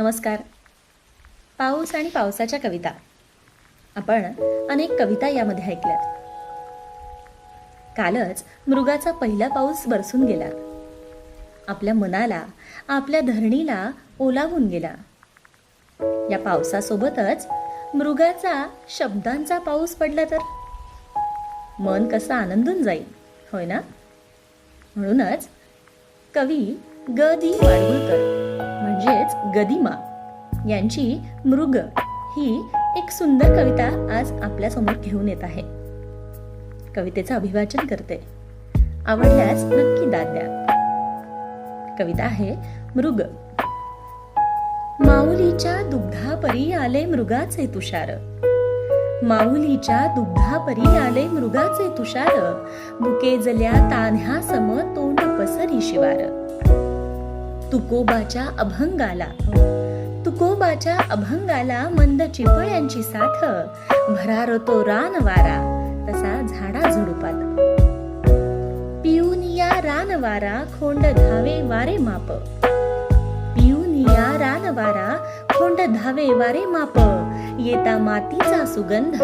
नमस्कार. पाऊस आणि पावसाच्या कविता. आपण अनेक कविता यामध्ये ऐकल्यात. कालच मृगाचा पहिला पाऊस बरसून गेला. आपल्या मनाला आपल्या धरणीला ओलावून गेला. या पावसासोबतच मृगाचा शब्दांचा पाऊस पडला तर? मन कसं आनंदून जाईल होय ना? म्हणूनच कवी ग. दी. माडगुळकर म्हणजेच गदिमा. यांची मृग ही एक सुंदर कविता आज आपल्यासमोर घेऊन येत आहे. कवितेचं अभिवाचन करते. आवडल्यास नक्की दाद द्या. कविता आहे मृग. माऊलीच्या दुग्धापरी आले मृगाचे तुषार. माऊलीच्या दुग्धापरी आले मृगाचे तुषार. बुकेजल्या तान्ह्या सम तोंड पसरी शिवार. तुकोबाच्या अभंगाला. तुकोबाच्या अभंगाला मंद चिपळ्यांची साथ भरार तो रान वारा तसा झाडा झुडुपात. पिऊनिया रान वारा खोंड धावे वारे माप. पिऊनिया रान वारा खोंड धावे वारे माप. येता मातीचा सुगंध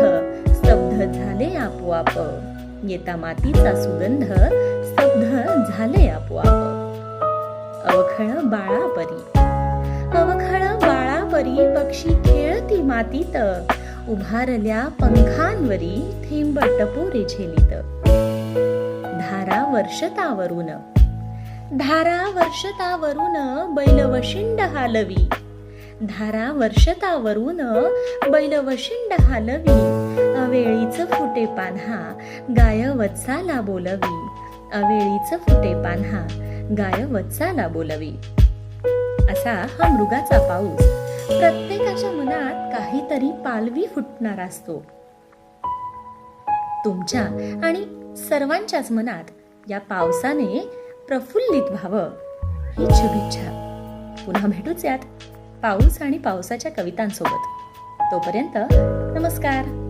स्तब्ध झाले आपोआप. येता मातीचा सुगंध स्तब्ध झाले आपोआप. अवखळ बाळापरी. अवखळ बाळापरी पक्षी खेळती मातीत. उभारल्या पंखांवरी थेंब टपोरे झेलीत. धारा वर्षतावरून. धारा वर्षतावरून बैलवशिंड हालवी. धारा वर्षतावरून बैलवशिंड हालवी. अवेळीच फुटे पान्हा गाय वत्साला बोलवी. अवेळीच फुटे पान्हा गाय वत्साला बोलवी. असा हा मृगाचा पाऊस. प्रत्येकाच्या मनात काहीतरी पालवी फुटणार असतो. तुमच्या आणि सर्वांच्याच मनात या पावसाने प्रफुल्लित व्हावं ही शुभेच्छा. पुन्हा भेटूच यात. पाऊस आणि पावसाच्या कवितांसोबत. तोपर्यंत नमस्कार.